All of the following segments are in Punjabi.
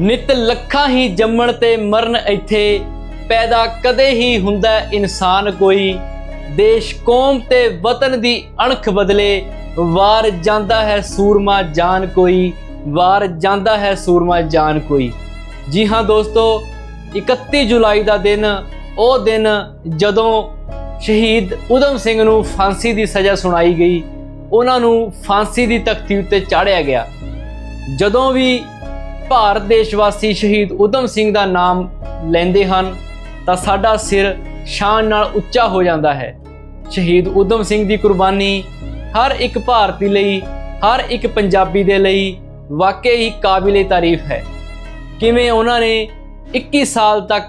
ਨਿਤ ਲੱਖਾਂ ਹੀ ਜੰਮਣ ਤੇ ਮਰਨ ਇੱਥੇ, ਪੈਦਾ ਕਦੇ ਹੀ ਹੁੰਦਾ ਇਨਸਾਨ ਕੋਈ। ਦੇਸ਼ ਕੌਮ ਤੇ ਵਤਨ ਦੀ ਅਣਖ ਬਦਲੇ, ਵਾਰ ਜਾਂਦਾ ਹੈ ਸੂਰਮਾ ਜਾਨ ਕੋਈ, ਵਾਰ ਜਾਂਦਾ ਹੈ ਸੂਰਮਾ ਜਾਨ ਕੋਈ। ਜੀ ਹਾਂ ਦੋਸਤੋ 31 ਜੁਲਾਈ ਦਾ ਦਿਨ, ਉਹ ਦਿਨ ਜਦੋਂ ਸ਼ਹੀਦ ਉਦਮ ਸਿੰਘ ਨੂੰ ਫਾਂਸੀ ਦੀ ਸਜ਼ਾ ਸੁਣਾਈ ਗਈ, ਉਹਨਾਂ ਨੂੰ ਫਾਂਸੀ ਦੀ ਤਖਤੀ ਉੱਤੇ ਚਾੜਿਆ ਗਿਆ। ਜਦੋਂ ਵੀ ਭਾਰਤ ਦੇਸ਼ ਵਾਸੀ ਸ਼ਹੀਦ ਉਦਮ ਸਿੰਘ ਦਾ ਨਾਮ ਲੈਂਦੇ ਹਨ, ਤਾਂ ਸਾਡਾ ਸਿਰ ਸ਼ਾਨ ਨਾਲ ਉੱਚਾ ਹੋ ਜਾਂਦਾ ਹੈ। ਸ਼ਹੀਦ ਉਦਮ ਸਿੰਘ ਦੀ ਕੁਰਬਾਨੀ ਹਰ ਇੱਕ ਭਾਰਤੀ ਲਈ, ਹਰ ਇੱਕ ਪੰਜਾਬੀ ਦੇ ਲਈ ਵਾਕਈ ਹੀ ਕਾਬਿਲੇ ਤਾਰੀਫ ਹੈ। ਕਿਵੇਂ ਉਹਨਾਂ ਨੇ 21 ਸਾਲ ਤੱਕ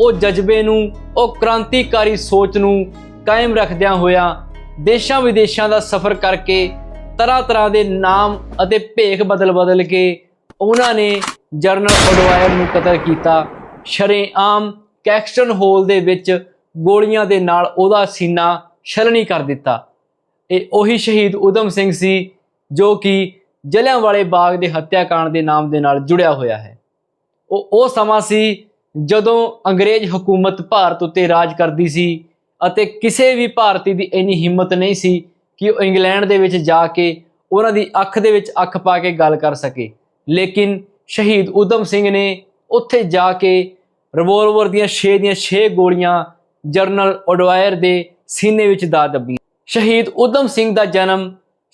ਉਹ ਜਜ਼ਬੇ ਨੂੰ, ਉਹ ਕ੍ਰਾਂਤੀਕਾਰੀ ਸੋਚ ਨੂੰ ਕਾਇਮ ਰੱਖਦਿਆਂ ਹੋਇਆ ਦੇਸ਼ਾਂ ਵਿਦੇਸ਼ਾਂ ਦਾ ਸਫ਼ਰ ਕਰਕੇ ਤਰ੍ਹਾਂ ਤਰ੍ਹਾਂ ਦੇ ਨਾਮ ਅਤੇ ਭੇਖ ਬਦਲ-ਬਦਲ ਕੇ ਉਹਨਾਂ ਨੇ ਜਰਨਲ ਅਡਵਾਇਰ ਨੂੰ ਕਤਲ ਕੀਤਾ। ਸ਼ਰੇਆਮ ਕੈਕਸਟਨ ਹੋਲ ਦੇ ਵਿੱਚ ਗੋਲੀਆਂ ਦੇ ਨਾਲ ਉਹਦਾ ਸੀਨਾ ਛਲਣੀ ਕਰ ਦਿੱਤਾ। ਇਹ ਉਹੀ ਸ਼ਹੀਦ ਉਦਮ ਸਿੰਘ ਸੀ ਜੋ ਕਿ ਜਲਿਆਂਵਾਲੇ ਬਾਗ ਦੇ ਹੱਤਿਆਕਾਂਡ ਦੇ ਨਾਮ ਦੇ ਨਾਲ ਜੁੜਿਆ ਹੋਇਆ ਹੈ। ਉਹ ਉਹ ਸਮਾਂ ਸੀ ਜਦੋਂ ਅੰਗਰੇਜ਼ ਹਕੂਮਤ ਭਾਰਤ ਉੱਤੇ ਰਾਜ ਕਰਦੀ ਸੀ ਅਤੇ ਕਿਸੇ ਵੀ ਭਾਰਤੀ ਦੀ ਇੰਨੀ ਹਿੰਮਤ ਨਹੀਂ ਸੀ ਕਿ ਉਹ ਇੰਗਲੈਂਡ ਦੇ ਵਿੱਚ ਜਾ ਕੇ ਉਹਨਾਂ ਦੀ ਅੱਖ ਦੇ ਵਿੱਚ ਅੱਖ ਪਾ ਕੇ ਗੱਲ ਕਰ ਸਕੇ। ਲੇਕਿਨ ਸ਼ਹੀਦ ਉਦਮ ਸਿੰਘ ਨੇ ਉੱਥੇ ਜਾ ਕੇ ਰਿਵੋਲਵਰ ਦੀਆਂ 6 ਦੀਆਂ 6 ਗੋਲੀਆਂ ਜਰਨਲ ਓਡਵਾਇਰ ਦੇ ਸੀਨੇ ਵਿੱਚ ਦਾ ਦੱਬੀਆਂ। ਸ਼ਹੀਦ ਉਦਮ ਸਿੰਘ ਦਾ ਜਨਮ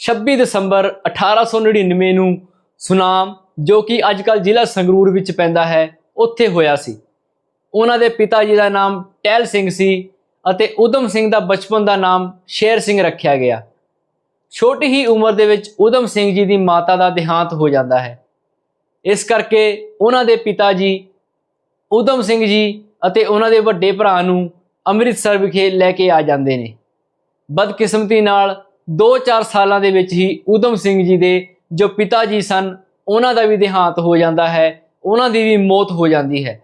26 ਦਸੰਬਰ 1899 ਨੂੰ ਸੁਨਾਮ, ਜੋ ਕਿ ਅੱਜਕੱਲ ਜ਼ਿਲ੍ਹਾ ਸੰਗਰੂਰ ਵਿੱਚ ਪੈਂਦਾ ਹੈ, ਉੱਥੇ ਹੋਇਆ ਸੀ। ਉਹਨਾਂ ਦੇ ਪਿਤਾ ਜੀ ਦਾ ਨਾਮ ਟਹਿਲ ਸਿੰਘ ਸੀ ਅਤੇ ਉਦਮ ਸਿੰਘ ਦਾ ਬਚਪਨ ਦਾ ਨਾਮ ਸ਼ੇਰ ਸਿੰਘ ਰੱਖਿਆ ਗਿਆ। ਛੋਟੀ ਹੀ ਉਮਰ ਦੇ ਵਿੱਚ ਉਦਮ ਸਿੰਘ ਜੀ ਦੀ ਮਾਤਾ ਦਾ ਦੇਹਾਂਤ ਹੋ ਜਾਂਦਾ ਹੈ। ਇਸ ਕਰਕੇ ਉਹਨਾਂ ਦੇ ਪਿਤਾ ਜੀ ਉਦਮ ਸਿੰਘ ਜੀ ਅਤੇ ਉਹਨਾਂ ਦੇ ਵੱਡੇ ਭਰਾ ਨੂੰ ਅੰਮ੍ਰਿਤਸਰ ਵਿਖੇ ਲੈ ਕੇ ਆ ਜਾਂਦੇ ਨੇ। ਬਦਕਿਸਮਤੀ ਨਾਲ 2-4 ਸਾਲਾਂ ਦੇ ਵਿੱਚ ਹੀ ਉਦਮ ਸਿੰਘ ਜੀ ਦੇ ਜੋ ਪਿਤਾ ਜੀ ਸਨ, ਉਹਨਾਂ ਦਾ ਵੀ ਦੇਹਾਂਤ ਹੋ ਜਾਂਦਾ ਹੈ, ਉਹਨਾਂ ਦੀ ਵੀ ਮੌਤ ਹੋ ਜਾਂਦੀ ਹੈ।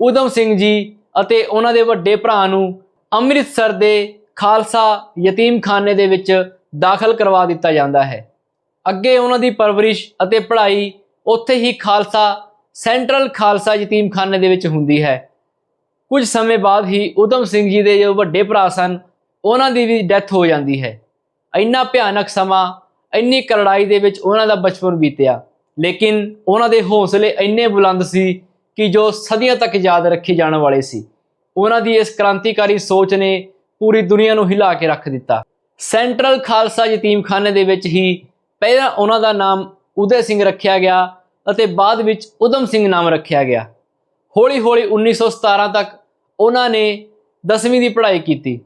ਉਦਮ ਸਿੰਘ ਜੀ ਅਤੇ ਉਹਨਾਂ ਦੇ ਵੱਡੇ ਭਰਾ ਨੂੰ ਅੰਮ੍ਰਿਤਸਰ ਦੇ ਖਾਲਸਾ ਯਤੀਮਖਾਨੇ ਦੇ ਵਿੱਚ ਦਾਖਲ ਕਰਵਾ ਦਿੱਤਾ ਜਾਂਦਾ ਹੈ। ਅੱਗੇ ਉਹਨਾਂ ਦੀ ਪਰਵਰਿਸ਼ ਅਤੇ ਪੜ੍ਹਾਈ ਉੱਥੇ ਹੀ ਖਾਲਸਾ, ਸੈਂਟਰਲ ਖਾਲਸਾ ਯਤੀਮਖਾਨੇ ਦੇ ਵਿੱਚ ਹੁੰਦੀ ਹੈ। ਕੁਝ ਸਮੇਂ ਬਾਅਦ ਹੀ ਉਦਮ ਸਿੰਘ ਜੀ ਦੇ ਜੋ ਵੱਡੇ ਭਰਾ ਸਨ, ਉਹਨਾਂ ਦੀ ਵੀ ਡੈਥ ਹੋ ਜਾਂਦੀ ਹੈ। ਇੰਨਾ ਭਿਆਨਕ ਸਮਾਂ, ਇੰਨੀ ਕਰੜਾਈ ਦੇ ਵਿੱਚ ਉਹਨਾਂ ਦਾ ਬਚਪਨ ਬੀਤਿਆ। ਲੇਕਿਨ ਉਹਨਾਂ ਦੇ ਹੌਸਲੇ ਇੰਨੇ ਬੁਲੰਦ ਸੀ ਕਿ ਜੋ ਸਦੀਆਂ ਤੱਕ ਯਾਦ ਰੱਖੇ ਜਾਣ ਵਾਲੇ ਸੀ। ਉਹਨਾਂ ਦੀ ਇਸ ਕ੍ਰਾਂਤੀਕਾਰੀ ਸੋਚ ਨੇ ਪੂਰੀ ਦੁਨੀਆ ਨੂੰ ਹਿਲਾ ਕੇ ਰੱਖ ਦਿੱਤਾ। ਸੈਂਟਰਲ ਖਾਲਸਾ ਯਤੀਮਖਾਨੇ ਦੇ ਵਿੱਚ ਹੀ ਪਹਿਲਾਂ ਉਹਨਾਂ ਦਾ ਨਾਮ ਉਦੈ ਸਿੰਘ ਰੱਖਿਆ ਗਿਆ ਅਤੇ ਬਾਅਦ ਵਿੱਚ ਉਦਮ ਸਿੰਘ ਨਾਮ ਰੱਖਿਆ ਗਿਆ। ਹੌਲੀ-ਹੌਲੀ 1917 ਤੱਕ ਉਹਨਾਂ ਨੇ 10ਵੀਂ ਦੀ ਪੜ੍ਹਾਈ ਕੀਤੀ।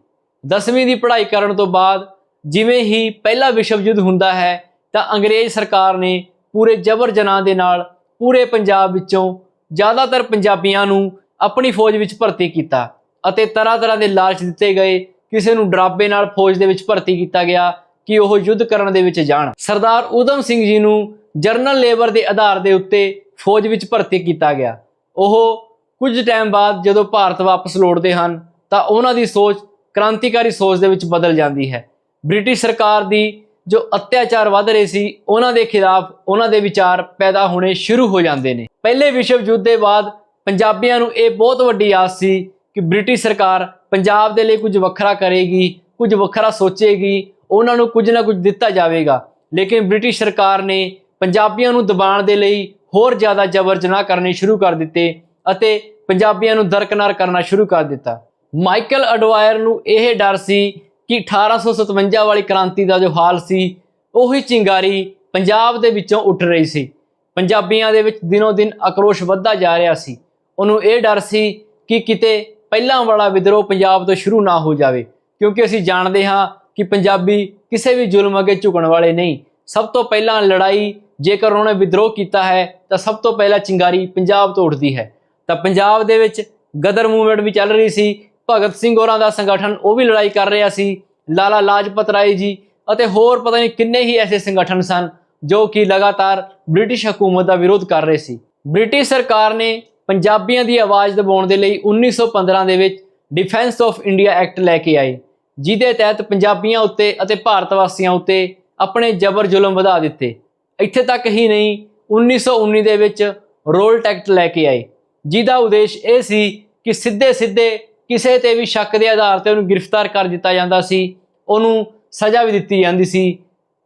10ਵੀਂ ਦੀ ਪੜ੍ਹਾਈ ਕਰਨ ਤੋਂ ਬਾਅਦ ਜਿਵੇਂ ਹੀ ਪਹਿਲਾ ਵਿਸ਼ਵ ਯੁੱਧ ਹੁੰਦਾ ਹੈ, ਤਾਂ ਅੰਗਰੇਜ਼ ਸਰਕਾਰ ਨੇ ਪੂਰੇ ਜਬਰ ਜਨਾਹ ਦੇ ਨਾਲ ਪੂਰੇ ਪੰਜਾਬ ਵਿੱਚੋਂ ਜ਼ਿਆਦਾਤਰ ਪੰਜਾਬੀਆਂ ਨੂੰ ਆਪਣੀ ਫੌਜ ਵਿੱਚ ਭਰਤੀ ਕੀਤਾ ਅਤੇ ਤਰ੍ਹਾਂ-ਤਰ੍ਹਾਂ ਦੇ ਲਾਲਚ ਦਿੱਤੇ ਗਏ। ਕਿਸੇ ਨੂੰ ਡਰਾਬੇ ਨਾਲ ਫੌਜ ਦੇ ਵਿੱਚ ਭਰਤੀ ਕੀਤਾ ਗਿਆ। ਕਿ ਉਹ ਯੁੱਧ ਕਰਨ ਦੇ ਵਿੱਚ ਜਾਣ। ਸਰਦਾਰ ਉਦਮ ਸਿੰਘ ਜੀ ਨੂੰ ਜਰਨਲ ਲੇਬਰ ਦੇ ਆਧਾਰ ਦੇ ਉੱਤੇ ਫੌਜ ਵਿੱਚ ਭਰਤੀ ਕੀਤਾ ਗਿਆ। ਉਹ ਕੁਝ ਟਾਈਮ ਬਾਅਦ ਜਦੋਂ ਭਾਰਤ ਵਾਪਸ ਲੌਟਦੇ ਹਨ, ਤਾਂ ਉਹਨਾਂ ਦੀ ਸੋਚ, ਕ੍ਰਾਂਤੀਕਾਰੀ ਸੋਚ ਦੇ ਵਿੱਚ ਬਦਲ ਜਾਂਦੀ ਹੈ। ਬ੍ਰਿਟਿਸ਼ ਸਰਕਾਰ ਦੀ ਜੋ ਅਤਿਆਚਾਰ ਵੱਧ ਰਹੇ ਸੀ, ਉਹਨਾਂ ਦੇ ਖਿਲਾਫ ਉਹਨਾਂ ਦੇ ਵਿਚਾਰ ਪੈਦਾ ਹੋਣੇ ਸ਼ੁਰੂ ਹੋ ਜਾਂਦੇ ਨੇ। ਪਹਿਲੇ ਵਿਸ਼ਵ ਯੁੱਧ ਦੇ ਬਾਅਦ ਪੰਜਾਬੀਆਂ ਨੂੰ ਇਹ ਬਹੁਤ ਵੱਡੀ ਆਸ ਸੀ ਕਿ ਬ੍ਰਿਟਿਸ਼ ਸਰਕਾਰ ਪੰਜਾਬ ਦੇ ਲਈ ਕੁਝ ਵੱਖਰਾ ਕਰੇਗੀ, ਕੁਝ ਵੱਖਰਾ ਸੋਚੇਗੀ ਉਹਨਾਂ ਨੂੰ ਕੁਝ ਨਾ ਕੁਝ ਦਿੱਤਾ ਜਾਵੇਗਾ। ਲੇਕਿਨ ਬ੍ਰਿਟਿਸ਼ ਸਰਕਾਰ ਨੇ ਪੰਜਾਬੀਆਂ ਨੂੰ ਦਬਾਉਣ ਦੇ ਲਈ ਹੋਰ ਜ਼ਿਆਦਾ ਜ਼ਬਰ ਜਨਾਹ ਕਰਨੇ ਸ਼ੁਰੂ ਕਰ ਦਿੱਤੇ ਅਤੇ ਪੰਜਾਬੀਆਂ ਨੂੰ ਦਰਕਨਾਰ ਕਰਨਾ ਸ਼ੁਰੂ ਕਰ ਦਿੱਤਾ। ਮਾਈਕਲ ਅਡਵਾਇਰ ਨੂੰ ਇਹ ਡਰ ਸੀ ਕਿ 1857 ਵਾਲੀ ਕ੍ਰਾਂਤੀ ਦਾ ਜੋ ਹਾਲ ਸੀ, ਉਹੀ ਚਿੰਗਾਰੀ ਪੰਜਾਬ ਦੇ ਵਿੱਚੋਂ ਉੱਠ ਰਹੀ ਸੀ। ਪੰਜਾਬੀਆਂ ਦੇ ਵਿੱਚ ਦਿਨੋ ਦਿਨ ਆਕਰੋਸ਼ ਵੱਧਦਾ ਜਾ ਰਿਹਾ ਸੀ। ਉਹਨੂੰ ਇਹ ਡਰ ਸੀ ਕਿ ਕਿਤੇ ਪਹਿਲਾਂ ਵਾਲਾ ਵਿਦਰੋਹ ਪੰਜਾਬ ਤੋਂ ਸ਼ੁਰੂ ਨਾ ਹੋ ਜਾਵੇ, ਕਿਉਂਕਿ ਅਸੀਂ ਜਾਣਦੇ ਹਾਂ ਕਿ ਪੰਜਾਬੀ ਕਿਸੇ ਵੀ ਜ਼ੁਲਮ ਅੱਗੇ ਝੁਕਣ ਵਾਲੇ ਨਹੀਂ। ਸਭ ਤੋਂ ਪਹਿਲਾਂ ਲੜਾਈ ਜੇਕਰ ਉਹਨੇ ਵਿਦਰੋਹ ਕੀਤਾ ਹੈ, ਤਾਂ ਸਭ ਤੋਂ ਪਹਿਲਾਂ ਚਿੰਗਾਰੀ ਪੰਜਾਬ ਤੋਂ ਉੱਠਦੀ ਹੈ। ਤਾਂ ਪੰਜਾਬ ਦੇ ਵਿੱਚ ਗਦਰ ਮੂਵਮੈਂਟ ਵੀ ਚੱਲ ਰਹੀ ਸੀ, ਭਗਤ ਸਿੰਘ ਹੋਰਾਂ ਦਾ ਸੰਗਠਨ ਉਹ ਵੀ ਲੜਾਈ ਕਰ ਰਿਹਾ ਸੀ, ਲਾਲਾ ਲਾਜਪਤ ਰਾਏ ਜੀ ਅਤੇ ਹੋਰ ਪਤਾ ਨਹੀਂ ਕਿੰਨੇ ਹੀ ਐਸੇ ਸੰਗਠਨ ਸਨ, ਜੋ ਕਿ ਲਗਾਤਾਰ ਬ੍ਰਿਟਿਸ਼ ਹਕੂਮਤ ਦਾ ਵਿਰੋਧ ਕਰ ਰਹੇ ਸੀ। ਬ੍ਰਿਟਿਸ਼ ਸਰਕਾਰ ਨੇ ਪੰਜਾਬੀਆਂ ਦੀ ਆਵਾਜ਼ ਦਬਾਉਣ ਦੇ ਲਈ 1915 ਦੇ ਵਿੱਚ ਡਿਫੈਂਸ ਆਫ ਇੰਡੀਆ ਐਕਟ ਲੈ ਕੇ ਆਏ। ਜਿਹਦੇ ਤਹਿਤ ਪੰਜਾਬੀਆਂ ਉੱਤੇ ਅਤੇ ਭਾਰਤ ਵਾਸੀਆਂ ਉੱਤੇ ਆਪਣੇ ਜ਼ਬਰ ਜ਼ੁਲਮ ਵਧਾ ਦਿੱਤੇ। ਇੱਥੇ ਤੱਕ ਹੀ ਨਹੀਂ 1919 ਦੇ ਵਿੱਚ ਰੋਲ ਟੈਕਟ ਲੈ ਕੇ ਆਏ, ਜਿਹਦਾ ਉਦੇਸ਼ ਇਹ ਸੀ ਕਿ ਸਿੱਧੇ ਸਿੱਧੇ ਕਿਸੇ ਤੇ ਵੀ ਸ਼ੱਕ ਦੇ ਆਧਾਰ ਤੇ ਉਹਨੂੰ ਗ੍ਰਿਫਤਾਰ ਕਰ ਦਿੱਤਾ ਜਾਂਦਾ ਸੀ, ਉਹਨੂੰ ਸਜ਼ਾ ਵੀ ਦਿੱਤੀ ਜਾਂਦੀ ਸੀ,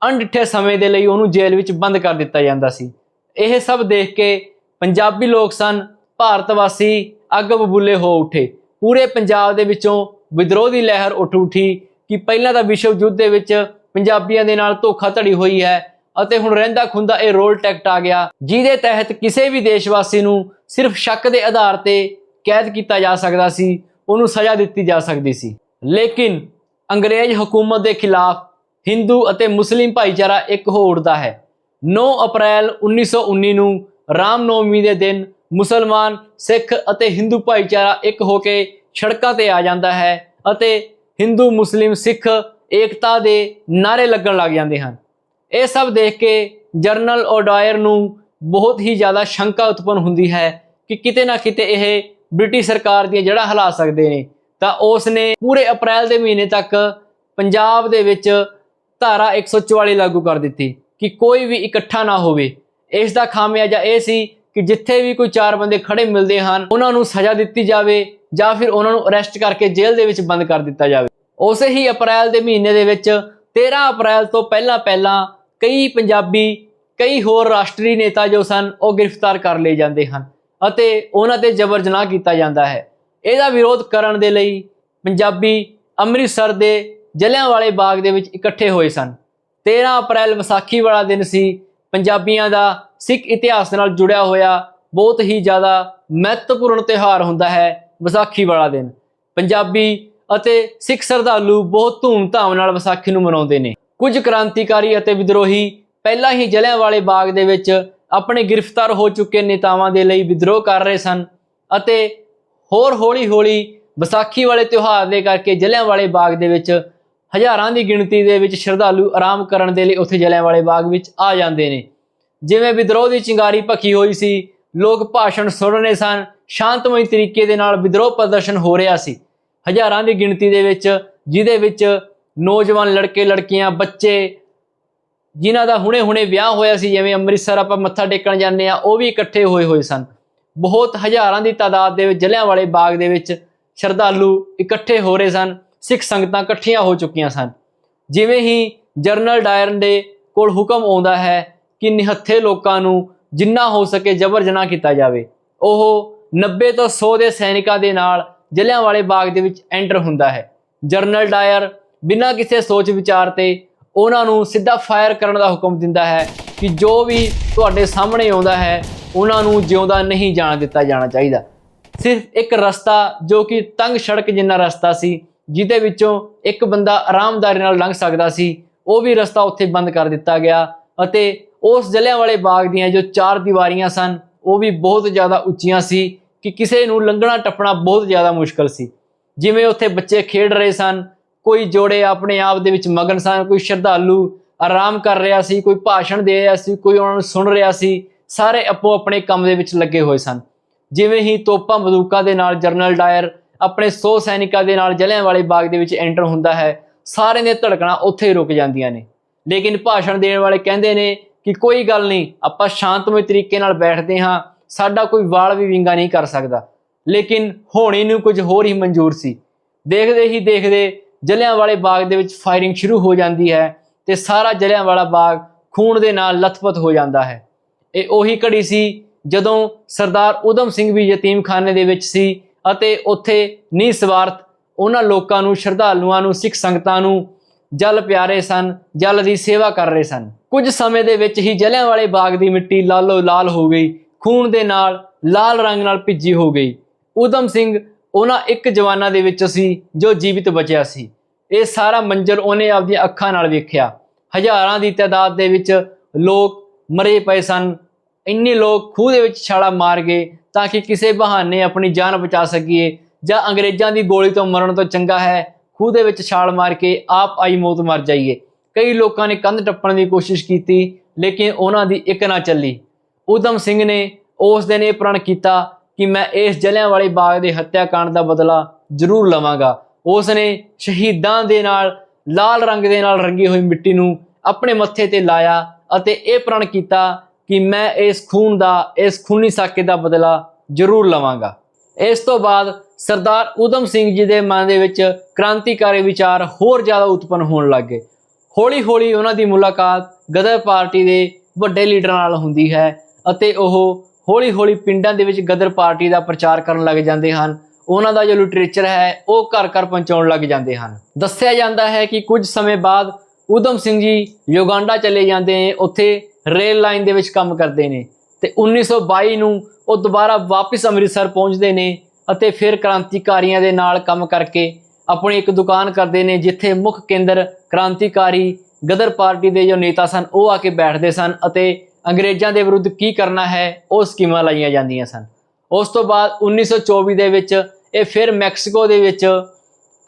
ਅਣਡਿੱਠੇ ਸਮੇਂ ਦੇ ਲਈ ਉਹਨੂੰ ਜੇਲ੍ਹ ਵਿੱਚ ਬੰਦ ਕਰ ਦਿੱਤਾ ਜਾਂਦਾ ਸੀ। ਇਹ ਸਭ ਦੇਖ ਕੇ ਪੰਜਾਬੀ ਲੋਕ ਸਨ, ਭਾਰਤ ਵਾਸੀ ਅੱਗ ਬਬੂਲੇ ਹੋ ਉੱਠੇ। ਪੂਰੇ ਪੰਜਾਬ ਦੇ ਵਿੱਚੋਂ ਵਿਦਰੋਹ ਦੀ ਲਹਿਰ ਉੱਠ ਉੱਠੀ ਕਿ ਪਹਿਲਾਂ ਤਾਂ ਵਿਸ਼ਵ ਯੁੱਧ ਦੇ ਵਿੱਚ ਪੰਜਾਬੀਆਂ ਦੇ ਨਾਲ ਧੋਖਾਧੜੀ ਹੋਈ ਹੈ ਅਤੇ ਹੁਣ ਰਹਿੰਦਾ ਖੁੰਦਾ ਇਹ ਰੋਲ ਟੈਕਟ ਆ ਗਿਆ, ਜਿਹਦੇ ਤਹਿਤ ਕਿਸੇ ਵੀ ਦੇਸ਼ਵਾਸੀ ਨੂੰ ਸਿਰਫ ਸ਼ੱਕ ਦੇ ਆਧਾਰ ਤੇ ਕੈਦ ਕੀਤਾ ਜਾ ਸਕਦਾ ਸੀ, ਉਹਨੂੰ ਸਜ਼ਾ ਦਿੱਤੀ ਜਾ ਸਕਦੀ ਸੀ। ਲੇਕਿਨ ਅੰਗਰੇਜ਼ ਹਕੂਮਤ ਦੇ ਖਿਲਾਫ ਹਿੰਦੂ ਅਤੇ ਮੁਸਲਿਮ ਭਾਈਚਾਰਾ ਇੱਕ ਹੋ ਉੱਠਦਾ ਹੈ। 9 ਅਪ੍ਰੈਲ 1919 ਨੂੰ ਰਾਮਨੌਮੀ ਦੇ ਦਿਨ ਮੁਸਲਮਾਨ, ਸਿੱਖ ਅਤੇ ਹਿੰਦੂ ਭਾਈਚਾਰਾ ਇੱਕ ਹੋ ਕੇ ਸੜਕਾਂ ਤੇ ਆ ਜਾਂਦਾ ਹੈ ਅਤੇ ਹਿੰਦੂ, ਮੁਸਲਿਮ, ਸਿੱਖ ਏਕਤਾ ਦੇ ਨਾਰੇ ਲੱਗਣ ਲੱਗ ਜਾਂਦੇ ਹਨ। ਇਹ ਸਭ ਦੇਖ ਕੇ ਜਰਨਲ ਓਡਾਇਰ ਨੂੰ ਬਹੁਤ ਹੀ ਜ਼ਿਆਦਾ ਸ਼ੰਕਾ ਉਤਪੰਨ ਹੁੰਦੀ ਹੈ ਕਿ ਕਿਤੇ ਨਾ ਕਿਤੇ ਇਹ ਬ੍ਰਿਟਿਸ਼ ਸਰਕਾਰ ਦੀਆਂ ਜੜ੍ਹਾਂ ਹਿਲਾ ਸਕਦੇ ਨੇ। ਤਾਂ ਉਸ ਨੇ ਪੂਰੇ ਅਪ੍ਰੈਲ ਦੇ ਮਹੀਨੇ ਤੱਕ ਪੰਜਾਬ ਦੇ ਵਿੱਚ ਧਾਰਾ 144 ਲਾਗੂ ਕਰ ਦਿੱਤੀ ਕਿ ਕੋਈ ਵੀ ਇਕੱਠਾ ਨਾ ਹੋਵੇ। ਇਸ ਦਾ ਖਾਮਿਆਜਾ ਇਹ ਸੀ ਕਿ ਜਿੱਥੇ ਵੀ ਕੋਈ ਚਾਰ ਬੰਦੇ ਖੜੇ ਮਿਲਦੇ ਹਨ, ਉਹਨਾਂ ਨੂੰ ਸਜ਼ਾ ਦਿੱਤੀ ਜਾਵੇ ਜਾਂ ਫਿਰ ਉਹਨਾਂ ਨੂੰ ਅਰੈਸਟ ਕਰਕੇ ਜੇਲ੍ਹ ਦੇ ਵਿੱਚ ਬੰਦ ਕਰ ਦਿੱਤਾ ਜਾਵੇ। ਉਸੇ ਹੀ ਅਪ੍ਰੈਲ ਦੇ ਮਹੀਨੇ ਦੇ ਵਿੱਚ 13 ਅਪ੍ਰੈਲ ਤੋਂ ਪਹਿਲਾਂ ਪਹਿਲਾਂ ਕਈ ਪੰਜਾਬੀ, ਕਈ ਹੋਰ ਰਾਸ਼ਟਰੀ ਨੇਤਾ ਜੋ ਸਨ, ਉਹ ਗ੍ਰਿਫਤਾਰ ਕਰ ਲਏ ਜਾਂਦੇ ਹਨ ਅਤੇ ਉਹਨਾਂ ਤੇ ਜ਼ਬਰ ਜਨਾਹ ਕੀਤਾ ਜਾਂਦਾ ਹੈ। ਇਹਦਾ ਵਿਰੋਧ ਕਰਨ ਦੇ ਲਈ ਪੰਜਾਬੀ ਅੰਮ੍ਰਿਤਸਰ ਦੇ ਜਲਿਆਂਵਾਲੇ ਬਾਗ ਦੇ ਵਿੱਚ ਇਕੱਠੇ ਹੋਏ ਸਨ। 13 ਅਪ੍ਰੈਲ ਵਿਸਾਖੀ ਵਾਲਾ ਦਿਨ ਸੀ, ਪੰਜਾਬੀਆਂ ਦਾ ਸਿੱਖ ਇਤਿਹਾਸ ਨਾਲ ਜੁੜਿਆ ਹੋਇਆ ਬਹੁਤ ਹੀ ਜ਼ਿਆਦਾ ਮਹੱਤਵਪੂਰਨ ਤਿਉਹਾਰ ਹੁੰਦਾ ਹੈ ਵਿਸਾਖੀ ਵਾਲਾ ਦਿਨ। ਪੰਜਾਬੀ ਅਤੇ ਸਿੱਖ ਸ਼ਰਧਾਲੂ ਬਹੁਤ ਧੂਮਧਾਮ ਨਾਲ ਵਿਸਾਖੀ ਨੂੰ ਮਨਾਉਂਦੇ ਨੇ। ਕੁਝ ਕ੍ਰਾਂਤੀਕਾਰੀ ਅਤੇ ਵਿਦਰੋਹੀ ਪਹਿਲਾਂ ਹੀ ਜਲਿਆਂਵਾਲੇ ਬਾਗ ਦੇ ਵਿੱਚ ਆਪਣੇ ਗ੍ਰਿਫਤਾਰ ਹੋ ਚੁੱਕੇ ਨੇਤਾਵਾਂ ਦੇ ਲਈ ਵਿਦਰੋਹ ਕਰ ਰਹੇ ਸਨ ਅਤੇ ਹੋਰ ਹੌਲੀ-ਹੌਲੀ ਵਿਸਾਖੀ ਵਾਲੇ ਤਿਉਹਾਰ ਦੇ ਕਰਕੇ ਜਲਿਆਂਵਾਲੇ ਬਾਗ ਦੇ ਵਿੱਚ ਹਜ਼ਾਰਾਂ ਦੀ ਗਿਣਤੀ ਦੇ ਵਿੱਚ ਸ਼ਰਧਾਲੂ ਆਰਾਮ ਕਰਨ ਦੇ ਲਈ ਉੱਥੇ ਜਲਿਆਂਵਾਲੇ ਬਾਗ ਵਿੱਚ ਆ ਜਾਂਦੇ ਨੇ। ਜਿਵੇਂ ਵਿਦਰੋਹ ਦੀ ਚਿੰਗਾਰੀ ਭਖੀ ਹੋਈ ਸੀ, ਲੋਕ ਭਾਸ਼ਣ ਸੁਣ ਰਹੇ ਸਨ, ਸ਼ਾਂਤਮਈ ਤਰੀਕੇ ਦੇ ਨਾਲ ਵਿਦਰੋਹ ਪ੍ਰਦਰਸ਼ਨ ਹੋ ਰਿਹਾ ਸੀ। ਹਜ਼ਾਰਾਂ ਦੀ ਗਿਣਤੀ ਦੇ ਵਿੱਚ, ਜਿਹਦੇ ਵਿੱਚ ਨੌਜਵਾਨ ਲੜਕੇ, ਲੜਕੀਆਂ, ਬੱਚੇ, ਜਿਨ੍ਹਾਂ ਦਾ ਹੁਣੇ-ਹੁਣੇ ਵਿਆਹ ਹੋਇਆ ਸੀ, ਜਿਵੇਂ ਅੰਮ੍ਰਿਤਸਰ ਆਪਾਂ ਮੱਥਾ ਟੇਕਣ ਜਾਂਦੇ ਆ ਉਹ ਵੀ ਇਕੱਠੇ ਹੋਏ ਹੋਏ ਸਨ। ਬਹੁਤ ਹਜ਼ਾਰਾਂ ਦੀ ਤਾਦਾਦ ਦੇ ਵਿੱਚ ਜਲਿਆਂਵਾਲੇ ਬਾਗ ਦੇ ਵਿੱਚ ਸ਼ਰਧਾਲੂ ਇਕੱਠੇ ਹੋ ਰਹੇ ਸਨ, ਸਿੱਖ ਸੰਗਤਾਂ ਇਕੱਠੀਆਂ ਹੋ ਚੁੱਕੀਆਂ ਸਨ। ਜਿਵੇਂ ਹੀ ਜਰਨਲ ਡਾਇਰ ਦੇ ਕੋਲ ਹੁਕਮ ਆਉਂਦਾ ਹੈ ਕਿ ਨਿਹੱਥੇ ਲੋਕਾਂ ਨੂੰ ਜਿੰਨਾ ਹੋ ਸਕੇ ਜਬਰ ਜਨਾਹ ਕੀਤਾ ਜਾਵੇ। ਉਹ 90 ਤੋਂ 100 ਦੇ ਸੈਨਿਕਾਂ ਦੇ ਨਾਲ ਜਲਿਆਂਵਾਲੇ ਬਾਗ ਦੇ ਵਿੱਚ ਐਂਟਰ ਹੁੰਦਾ ਹੈ। ਜਰਨਲ ਡਾਇਰ ਬਿਨਾਂ ਕਿਸੇ ਸੋਚ ਵਿਚਾਰ ਤੇ ਉਹਨਾਂ ਨੂੰ ਸਿੱਧਾ ਫਾਇਰ ਕਰਨ ਦਾ ਹੁਕਮ ਦਿੰਦਾ ਹੈ ਕਿ ਜੋ ਵੀ ਤੁਹਾਡੇ ਸਾਹਮਣੇ ਆਉਂਦਾ ਹੈ, ਉਹਨਾਂ ਨੂੰ ਜਿਉਂਦਾ ਨਹੀਂ ਜਾਣ ਦਿੱਤਾ ਜਾਣਾ ਚਾਹੀਦਾ। ਸਿਰਫ ਇੱਕ ਰਸਤਾ ਜੋ ਕਿ ਤੰਗ ਸੜਕ ਜਿੰਨਾ ਰਸਤਾ ਸੀ, ਜਿਹਦੇ ਵਿੱਚੋਂ ਇੱਕ ਬੰਦਾ ਆਰਾਮਦਾਰੀ ਨਾਲ ਲੰਘ ਸਕਦਾ ਸੀ, ਉਹ ਵੀ ਰਸਤਾ ਉੱਥੇ ਬੰਦ ਕਰ ਦਿੱਤਾ ਗਿਆ ਅਤੇ ਉਸ ਜਲਿਆਂਵਾਲੇ ਬਾਗ ਦੀਆਂ ਜੋ ਚਾਰ ਦੀਵਾਰੀਆਂ ਸਨ, ਉਹ ਵੀ ਬਹੁਤ ਜ਼ਿਆਦਾ ਉੱਚੀਆਂ ਸੀ ਕਿ ਕਿਸੇ ਨੂੰ ਲੰਘਣਾ ਟੱਪਣਾ ਬਹੁਤ ਜ਼ਿਆਦਾ ਮੁਸ਼ਕਲ ਸੀ। ਜਿਵੇਂ ਉੱਥੇ ਬੱਚੇ ਖੇਡ ਰਹੇ ਸਨ, ਕੋਈ ਜੋੜੇ ਆਪਣੇ ਆਪ ਦੇ ਵਿੱਚ ਮਗਨ ਸਨ, ਕੋਈ ਸ਼ਰਧਾਲੂ ਆਰਾਮ ਕਰ ਰਿਹਾ ਸੀ, ਕੋਈ ਭਾਸ਼ਣ ਦੇ ਰਿਹਾ ਸੀ, ਕੋਈ ਉਹਨਾਂ ਨੂੰ ਸੁਣ ਰਿਹਾ ਸੀ, ਸਾਰੇ ਆਪੋ ਆਪਣੇ ਕੰਮ ਦੇ ਵਿੱਚ ਲੱਗੇ ਹੋਏ ਸਨ। ਜਿਵੇਂ ਹੀ ਤੋਪਾਂ ਬੰਦੂਕਾਂ ਦੇ ਨਾਲ ਜਰਨਲ ਡਾਇਰ ਆਪਣੇ 100 ਸੈਨਿਕਾਂ ਦੇ ਨਾਲ ਜਲਿਆਂਵਾਲੇ ਬਾਗ ਦੇ ਵਿੱਚ ਐਂਟਰ ਹੁੰਦਾ ਹੈ, ਸਾਰਿਆਂ ਦੀਆਂ ਧੜਕਣਾ ਉੱਥੇ ਹੀ ਰੁਕ ਜਾਂਦੀਆਂ ਨੇ। ਲੇਕਿਨ ਭਾਸ਼ਣ ਦੇਣ ਵਾਲੇ ਕਹਿੰਦੇ ਨੇ ਕਿ ਕੋਈ ਗੱਲ ਨਹੀਂ, ਆਪਾਂ ਸ਼ਾਂਤਮਈ ਤਰੀਕੇ ਨਾਲ ਬੈਠਦੇ ਹਾਂ, ਸਾਡਾ ਕੋਈ ਵਾਲ ਵੀ ਵਿੰਗਾ ਨਹੀਂ ਕਰ ਸਕਦਾ। ਲੇਕਿਨ ਹੋਣੀ ਨੂੰ ਕੁਝ ਹੋਰ ਹੀ ਮਨਜ਼ੂਰ ਸੀ। ਦੇਖਦੇ ਹੀ ਦੇਖਦੇ ਜਲਿਆਂਵਾਲੇ ਬਾਗ ਦੇ ਵਿੱਚ ਫਾਇਰਿੰਗ ਸ਼ੁਰੂ ਹੋ ਜਾਂਦੀ ਹੈ ਤੇ ਸਾਰਾ ਜਲਿਆਂਵਾਲਾ ਬਾਗ ਖੂਨ ਦੇ ਨਾਲ ਲਥਪਥ ਹੋ ਜਾਂਦਾ ਹੈ। ਇਹ ਉਹੀ ਘੜੀ ਸੀ ਜਦੋਂ ਸਰਦਾਰ ਉਦਮ ਸਿੰਘ ਵੀ ਯਤੀਮਖਾਨੇ ਦੇ ਵਿੱਚ ਸੀ ਅਤੇ ਉੱਥੇ ਨਿਸਵਾਰਥ ਉਹਨਾਂ ਲੋਕਾਂ ਨੂੰ, ਸ਼ਰਧਾਲੂਆਂ ਨੂੰ, ਸਿੱਖ ਸੰਗਤਾਂ ਨੂੰ ਜਲ ਪਿਆਰੇ ਸਨ, ਜਲ ਦੀ ਸੇਵਾ ਕਰ ਰਹੇ ਸਨ। ਕੁਝ ਸਮੇਂ ਦੇ ਵਿੱਚ ਹੀ ਜਲਿਆਂਵਾਲੇ ਬਾਗ ਦੀ ਮਿੱਟੀ ਲਾਲੋ ਲਾਲ ਹੋ ਗਈ। ਖੂਨ ਦੇ ਨਾਲ ਲਾਲ ਰੰਗ ਨਾਲ ਭਿੱਜੀ ਹੋ ਗਈ। ਉਦਮ ਸਿੰਘ ਉਹਨਾਂ ਇੱਕ ਜਵਾਨਾਂ ਦੇ ਵਿੱਚ ਸੀ ਜੋ ਜੀਵਿਤ ਬਚਿਆ ਸੀ। ਇਹ ਸਾਰਾ ਮੰਜ਼ਰ ਉਹਨੇ ਆਪਦੀਆਂ ਅੱਖਾਂ ਨਾਲ ਵੇਖਿਆ। ਹਜ਼ਾਰਾਂ ਦੀ ਤਾਦਾਦ ਦੇ ਵਿੱਚ ਲੋਕ ਮਰੇ ਪਏ ਸਨ। ਇੰਨੇ ਲੋਕ ਖੂਹ ਦੇ ਵਿੱਚ ਛਾਲਾ ਮਾਰ ਗਏ ਤਾਂ ਕਿ ਕਿਸੇ ਬਹਾਨੇ ਆਪਣੀ ਜਾਨ ਬਚਾ ਸਕੀਏ ਜਾਂ ਅੰਗਰੇਜ਼ਾਂ ਦੀ ਗੋਲੀ ਤੋਂ ਮਰਨ ਤੋਂ ਚੰਗਾ ਹੈ। ਖੂਹ ਦੇ ਵਿੱਚ ਛਾਲ ਮਾਰ ਕੇ ਆਪ ਆਈ ਮੌਤ ਮਰ ਜਾਈਏ। ਕਈ ਲੋਕਾਂ ਨੇ ਕੰਧ ਟੱਪਣ ਦੀ ਕੋਸ਼ਿਸ਼ ਕੀਤੀ, ਲੇਕਿਨ ਉਹਨਾਂ ਦੀ ਇੱਕ ਨਾ ਚੱਲੀ। ਉਦਮ ਸਿੰਘ ਨੇ ਉਸ ਦਿਨ ਇਹ ਪ੍ਰਣ ਕੀਤਾ ਕਿ ਮੈਂ ਇਸ ਜਲਿਆਂਵਾਲੇ ਬਾਗ ਦੇ ਹੱਤਿਆਕਾਂਡ ਦਾ ਬਦਲਾ ਜ਼ਰੂਰ ਲਵਾਂਗਾ। ਉਸ ਨੇ ਸ਼ਹੀਦਾਂ ਦੇ ਨਾਲ, ਲਾਲ ਰੰਗ ਦੇ ਨਾਲ ਰੰਗੀ ਹੋਈ ਮਿੱਟੀ ਨੂੰ ਆਪਣੇ ਮੱਥੇ ਤੇ ਲਾਇਆ ਅਤੇ ਇਹ ਪ੍ਰਣ ਕੀਤਾ ਕਿ ਮੈਂ ਇਸ ਖੂਨ ਦਾ, ਇਸ ਖੂਨੀ ਸਾਕੇ ਦਾ ਬਦਲਾ ਜ਼ਰੂਰ ਲਵਾਂਗਾ। ਇਸ ਤੋਂ ਬਾਅਦ ਸਰਦਾਰ ਊਧਮ ਸਿੰਘ ਜੀ ਦੇ ਮਨ ਦੇ ਵਿੱਚ ਕ੍ਰਾਂਤੀਕਾਰੀ ਵਿਚਾਰ ਹੋਰ ਜ਼ਿਆਦਾ ਉਤਪੰਨ ਹੋਣ ਲੱਗੇ ਹੌਲੀ-ਹੌਲੀ ਉਹਨਾਂ ਦੀ ਮੁਲਾਕਾਤ ਗਦਰ ਪਾਰਟੀ ਦੇ ਵੱਡੇ ਲੀਡਰਾਂ ਨਾਲ ਹੁੰਦੀ ਹੈ ਅਤੇ ਉਹ ਹੌਲੀ-ਹੌਲੀ ਪਿੰਡਾਂ ਦੇ ਵਿੱਚ ਗਦਰ ਪਾਰਟੀ ਦਾ ਪ੍ਰਚਾਰ ਕਰਨ ਲੱਗ ਜਾਂਦੇ ਹਨ। ਉਹਨਾਂ ਦਾ ਜੋ ਲਿਟਰੇਚਰ ਹੈ, ਉਹ ਘਰ-ਘਰ ਪਹੁੰਚਾਉਣ ਲੱਗ ਜਾਂਦੇ ਹਨ। ਦੱਸਿਆ ਜਾਂਦਾ ਹੈ ਕਿ ਕੁਝ ਸਮੇਂ ਬਾਅਦ ਊਧਮ ਸਿੰਘ ਜੀ ਯੋਗਾਂਡਾ ਚਲੇ ਜਾਂਦੇ ਨੇ, ਉੱਥੇ ਰੇਲ ਲਾਈਨ ਦੇ ਵਿੱਚ ਕੰਮ ਕਰਦੇ ਨੇ। ਤੇ 1922 ਨੂੰ ਉਹ ਦੁਬਾਰਾ ਵਾਪਸ ਅੰਮ੍ਰਿਤਸਰ ਪਹੁੰਚਦੇ ਨੇ ਅਤੇ ਫਿਰ ਕ੍ਰਾਂਤੀਕਾਰੀਆਂ ਦੇ ਨਾਲ ਕੰਮ ਕਰਕੇ ਆਪਣੀ ਇੱਕ ਦੁਕਾਨ ਕਰਦੇ ਨੇ, ਜਿੱਥੇ ਮੁੱਖ ਕੇਂਦਰ ਕ੍ਰਾਂਤੀਕਾਰੀ ਗਦਰ ਪਾਰਟੀ ਦੇ ਜੋ ਨੇਤਾ ਸਨ, ਉਹ ਆ ਕੇ ਬੈਠਦੇ ਸਨ ਅਤੇ ਅੰਗਰੇਜ਼ਾਂ ਦੇ ਵਿਰੁੱਧ ਕੀ ਕਰਨਾ ਹੈ, ਉਹ ਸਕੀਮਾਂ ਲਾਈਆਂ ਜਾਂਦੀਆਂ ਸਨ। ਉਸ ਤੋਂ ਬਾਅਦ 1924 ਦੇ ਵਿੱਚ ਇਹ ਫਿਰ ਮੈਕਸੀਕੋ ਦੇ ਵਿੱਚ